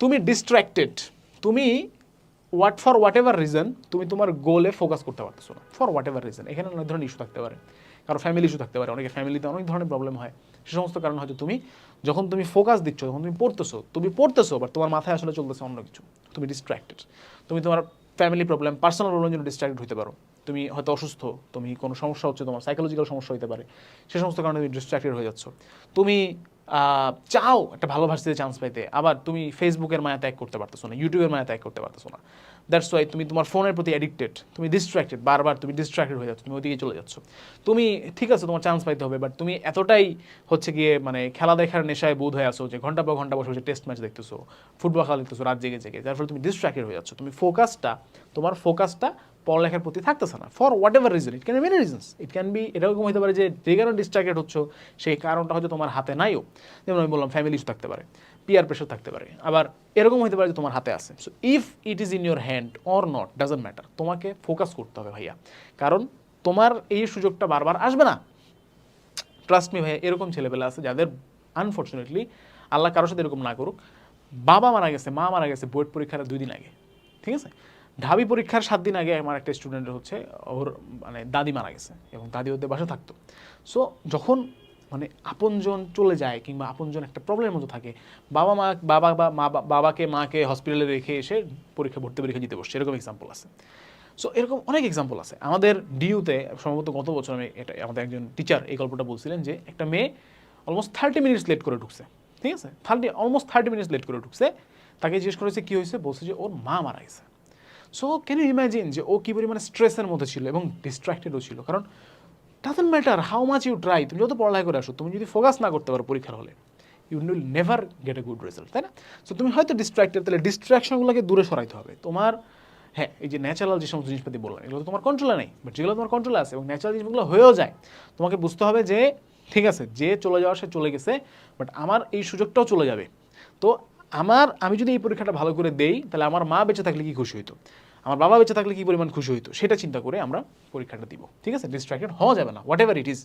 তুমি ডিস্ট্র্যাক্টেড তুমি what for whatever reason তুমি তোমার গোলে ফোকাস করতে পারতেছো না। ফর হোয়াট এভার রিজন এখানে অনেক ধরনের ইস্যু থাকতে পারে। কারও ফ্যামিলি ইস্যু থাকতে পারে অনেকে ফ্যামিলিতে অনেক ধরনের প্রবলেম হয়। সে সমস্ত কারণে হয়তো তুমি যখন তুমি ফোকাস দিচ্ছ, যখন তুমি পড়তেছো তুমি পড়তেছো বাট তোমার মাথায় আসলে চলতেছে অন্য কিছু। তুমি ডিস্ট্র্যাক্টেড তুমি তোমার ফ্যামিলি প্রবলেম পার্সোনাল প্রবলেম জন্য ডিস্ট্র্যাক্টেড হতে পারো। তুমি হয়তো অসুস্থ, তুমি কোনো সমস্যা হচ্ছে, তোমার সাইকোলজিক্যাল সমস্যা হতে পারে। সে সমস্ত কারণে তুমি ডিস্ট্র্যাক্টেড হয়ে যাচ্ছ। তুমি চাও একটা ভালো ভার্সিটিতে চান্স পাইতে, আবার তুমি ফেসবুকের মায়া ত্যাগ করতে পারতেছো না ইউটিউবের মায়া ত্যাগ করতে পারতেছো না। দ্যাটস ওয়াই তুমি তোমার ফোনের প্রতি অ্যাডিক্টেড তুমি ডিস্ট্র্যাক্টেড বারবার তুমি ডিস্ট্র্যাক্টেড হয়ে যাচ্ছ, তুমি ওদিকে চলে যাচ্ছ। তুমি, ঠিক আছে, তোমার চান্স পাইতে হবে বাট তুমি এতটাই হচ্ছে গিয়ে মানে খেলা দেখার নেশায় বোধ হয়ে আসো যে ঘণ্টা পর ঘণ্টা বসে বসে টেস্ট ম্যাচ দেখতেছো ফুটবল খেলা দেখতেছো, রাত জেগে জেগে, যার ফলে তুমি ডিস্ট্র্যাক্টেড হয়ে যাচ্ছ। তুমি ফোকাসটা তোমার ফোকাসটা পড়ালেখার প্রতি থাকতেছে না for whatever reason it can many reasons it can be এরকম হতে পারে যে কারণে ডিস্ট্রাক্টেড হচ্ছ, সেই কারণটা হয়তো তোমার হাতে নাইও। যেমন আমি বললাম ফ্যামিলি থাকতে পারে পিয়ার প্রেশার থাকতে পারে। আবার এরকম হতে পারে যে তোমার হাতে আছে। So if it is in your hand or not doesn't matter তোমাকে ফোকাস করতে হবে ভাইয়া। কারণ তোমার এই সুযোগটা বারবার আসবে না। ট্রাস্ট মি ভাইয়া, এরকম ছেলেপেলে আছে যাদের আনফর্চুনেটলি আল্লাহ কারোর সাথে এরকম না করুক। বাবা মারা গেছে, মা মারা গেছে বোর্ড পরীক্ষার দুই দিন আগে। ঠিক আছে? ঢাবি পরীক্ষার সাত দিন আগে আমার একটা স্টুডেন্টের হচ্ছে, ওর মানে দাদি মারা গেছে এবং দাদি ওদের বাসা থাকতো। সো যখন মানে আপনজন চলে যায় কিংবা আপনজন একটা প্রবলেমের মতো থাকে, বাবা মা, বাবা বা, মা, বাবাকে, মাকে হসপিটালে রেখে এসে পরীক্ষা, ভর্তি পরীক্ষা দিতে বসছে, এরকম এক্সাম্পল আছে। সো এরকম অনেক এক্সাম্পল আছে। আমাদের ডিউতে সম্ভবত গত বছর আমি এটা, আমাদের একজন টিচার এই গল্পটা বলছিলেন যে, একটা মেয়ে অলমোস্ট থার্টি মিনিটস লেট করে ঢুকছে, ঠিক আছে? Thirty almost thirty minutes late করে ঢুকছে। তাকে জিজ্ঞেস করেছে, কী হয়েছে? বলছে যে, ওর মা মারা গেছে। সো ক্যান ইউ ইমাজিন যে ও কী পরিমাণে স্ট্রেসের মধ্যে ছিল এবং ডিস্ট্র্যাক্টেডও ছিল? কারণ doesn't matter how much you try তুমি যত পড়ালেখা করে আসো, তুমি যদি ফোকাস না করতে পারো পরীক্ষার হলে you will never get a good result তাই না? সো তুমি হয়তো ডিস্ট্র্যাক্টেড তাহলে ডিস্ট্র্যাকশনগুলোকে দূরে সরাইতে হবে। তোমার হ্যাঁ এই যে ন্যাচারাল যে সমস্ত জিনিসপাতি বললাম, এগুলো তো তোমার কন্ট্রোলে নেই বাট যেগুলো তোমার কন্ট্রোলে আছে এবং ন্যাচারাল জিনিসগুলো হয়েও যায়, তোমাকে বুঝতে হবে যে, ঠিক আছে, যে চলে যাওয়ার সে চলে গেছে বাট আমার এই সুযোগটাও চলে যাবে। তো আমার, আমি যদি এই পরীক্ষাটা ভালো করে দেই, তাহলে আমার মা বেঁচে থাকলে কি খুশি হইতো? আমার বাবা বেঁচে থাকলে কি পরিমাণ খুশি হইতো? সেটা চিন্তা করে আমরা পরীক্ষাটা দিব। ঠিক আছে? ডিস্ট্রাক্টেড হওয়া যাবে না। What ever it is